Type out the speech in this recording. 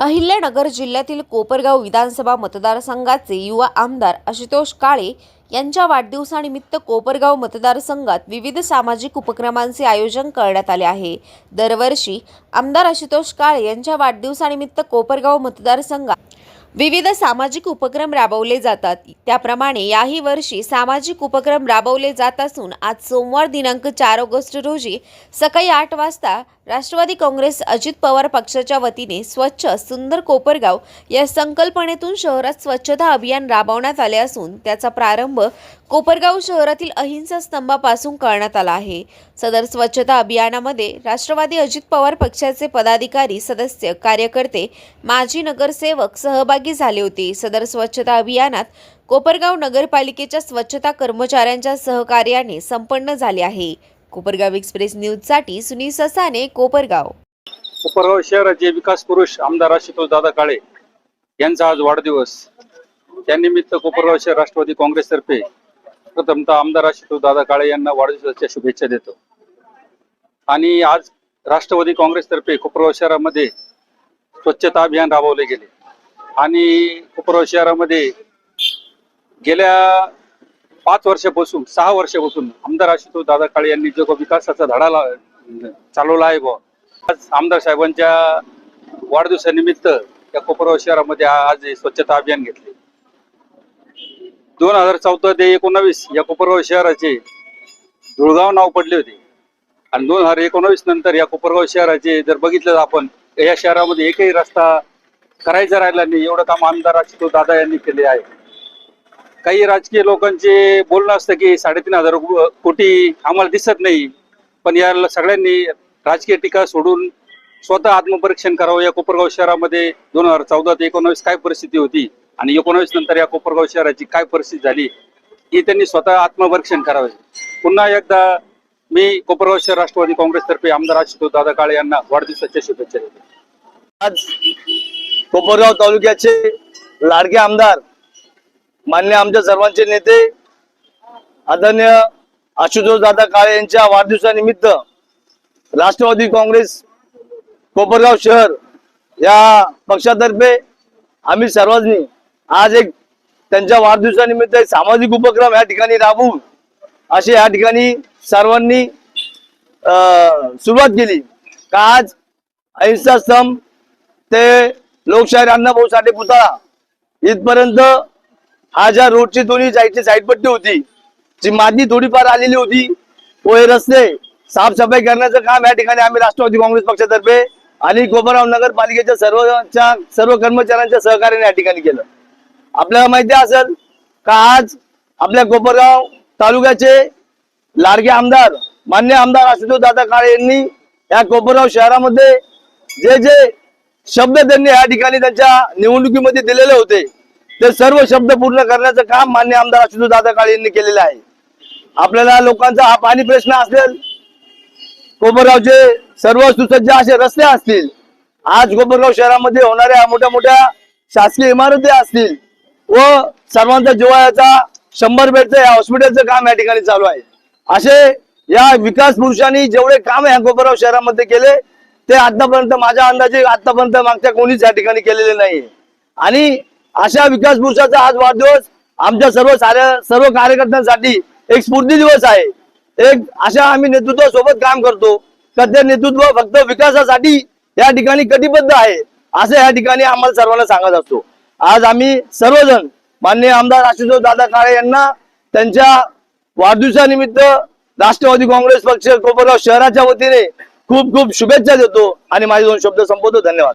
अहिल्यानगर जिल्ह्यातील कोपरगाव विधानसभा मतदारसंघाचे युवा आमदार आशुतोष काळे यांच्या वाढदिवसानिमित्त कोपरगाव मतदारसंघात विविध सामाजिक उपक्रमांचे आयोजन करण्यात आले आहे. दरवर्षी आमदार आशुतोष काळे यांच्या वाढदिवसानिमित्त कोपरगाव मतदारसंघात विविध सामाजिक उपक्रम राबवले जातात. त्याप्रमाणे याही वर्षी सामाजिक उपक्रम राबवले जात असून आज सोमवार दिनांक चार ऑगस्ट रोजी सकाळी आठ वाजता राष्ट्रवादी काँग्रेस अजित पवार पक्षाच्या वतीने स्वच्छ सुंदर कोपरगाव या संकल्पनेतून शहरात स्वच्छता अभियान राबवण्यात आले असून त्याचा प्रारंभ कोपरगाव शहरातील अहिंसा स्तंभापासून करण्यात आला आहे. सदर स्वच्छता अभियानामध्ये राष्ट्रवादी अजित पवार पक्षाचे पदाधिकारी सदस्य कार्यकर्ते माजी नगरसेवक सहभागी झाले होते. सदर स्वच्छता अभियानात कोपरगाव नगरपालिकेच्या स्वच्छता कर्मचाऱ्यांच्या सहकार्याने संपन्न झाले आहे. कोपरगाव एक्सप्रेस न्यूजसाठी सुनील ससाने कोपरगाव. कोपरगाव शहराचे विकास पुरुष आमदार आशुतोष दादा काळे यांचा आज वाढदिवस. त्यानिमित्त कोपरगाव शहर राष्ट्रवादी काँग्रेसतर्फे प्रथमतः आमदार आशुतोष दादा काळे यांना वाढदिवसाच्या शुभेच्छा देतो. आणि आज राष्ट्रवादी काँग्रेसतर्फे कोपरगाव शहरामध्ये स्वच्छता अभियान राबवले गेले. आणि कोपरगाव शहरामध्ये गेल्या पाच वर्षापासून सहा वर्षापासून आमदार आशुतोष दादा काळे यांनी जो विकासाचा धडा ला- चालवला आहे बुवा आज आमदार साहेबांच्या वाढदिवसानिमित्त या कोपरगाव शहरामध्ये आज स्वच्छता अभियान घेतले. दोन हजार चौदा ते एकोणावीस या कोपरगाव शहराचे धुळगाव नाव पडले होते. आणि दोन हजार एकोणावीस नंतर या कोपरगाव शहराचे जर बघितलं आपण या शहरामध्ये एकही रस्ता करायचा राहिला नाही. एवढं काम आमदार तो दादा यांनी केले आहे. काही राजकीय लोकांचे बोलणं असतं की साडेतीन हजार कोटी आम्हाला दिसत नाही. पण या सगळ्यांनी राजकीय टीका सोडून स्वतः आत्मपरीक्षण करावं. या कोपरगाव शहरामध्ये दोन हजार चौदा ते एकोणावीस काय परिस्थिती होती आणि एकोणावीस नंतर या कोपरगाव शहराची काय परिस्थिती झाली हे त्यांनी स्वतः आत्मपरीक्षण करावे. पुन्हा एकदा मी कोपरगाव शहर राष्ट्रवादी काँग्रेसतर्फे आमदार आशुतोष दादा काळे यांना वाढदिवसाच्या शुभेच्छा देतो. आज कोपरगाव तालुक्याचे लाडके आमदार मान्य आमच्या सर्वांचे नेते आदरणीय आशुतोष दादा काळे यांच्या वाढदिवसानिमित्त राष्ट्रवादी काँग्रेस कोपरगाव शहर या पक्षातर्फे आम्ही सर्वांनी आज एक त्यांच्या वाढदिवसानिमित्त एक सामाजिक उपक्रम या ठिकाणी राबवून असे या ठिकाणी सर्वांनी अं, सुरुवात केली. का आज अहिंसा स्तंभ ते लोकशाहीर अण्णाभाऊ साठे पुतळा इथपर्यंत हा ज्या रोडची दोन्ही जायची साईडपट्टी होती. जी माती थोडीफार आलेली होती. व हे रस्ते साफसफाई करण्याचं काम या ठिकाणी आम्ही राष्ट्रवादी काँग्रेस पक्षातर्फे आणि कोपरगाव नगरपालिकेच्या सर्वच्या सर्व कर्मचाऱ्यांच्या सहकार्याने या ठिकाणी केलं. आपल्याला माहिती असेल का आज आपल्या गोपरगाव तालुक्याचे लाडके आमदार मान्य आमदार आशुतोष दादा काळे यांनी या कोपरगाव शहरामध्ये जे जे शब्द त्यांनी या ठिकाणी त्यांच्या निवडणुकीमध्ये दिलेले होते ते सर्व शब्द पूर्ण करण्याचं काम मान्य आमदार आशुतोष दादा काळे यांनी केलेलं आहे. आपल्याला लोकांचा हा पाणी प्रश्न असेल कोपरगावचे सर्व सुसज्ज असे रस्ते असतील. आज कोपरगाव शहरामध्ये होणाऱ्या मोठ्या मोठ्या शासकीय इमारती असतील. व सर्वांचा जिवाळ्याचा शंभर बेडचं या हॉस्पिटलचं काम या ठिकाणी चालू आहे. असे या विकास पुरुषांनी जेवढे काम या कोपरगाव शहरामध्ये केले ते आतापर्यंत माझ्या अंदाजे आतापर्यंत मागच्या कोणीच या ठिकाणी केलेले नाही आणि अशा विकास पुरुषाचा आज वाढदिवस आमच्या सर्व साऱ्या सर्व कार्यकर्त्यांसाठी एक स्फूर्ती दिवस आहे. एक अशा आम्ही नेतृत्वासोबत काम करतो. सध्या नेतृत्व फक्त विकासासाठी या ठिकाणी कटिबद्ध आहे असं या ठिकाणी आम्हाला सर्वांना सांगत असतो. आज आम्ही सर्वजण माननीय आमदार आशुतोष दादा काळे यांना त्यांच्या वाढदिवसानिमित्त राष्ट्रवादी काँग्रेस पक्ष कोपरगाव शहराच्या वतीने खूप खूप शुभेच्छा देतो आणि माझे दोन शब्द संपवतो. धन्यवाद.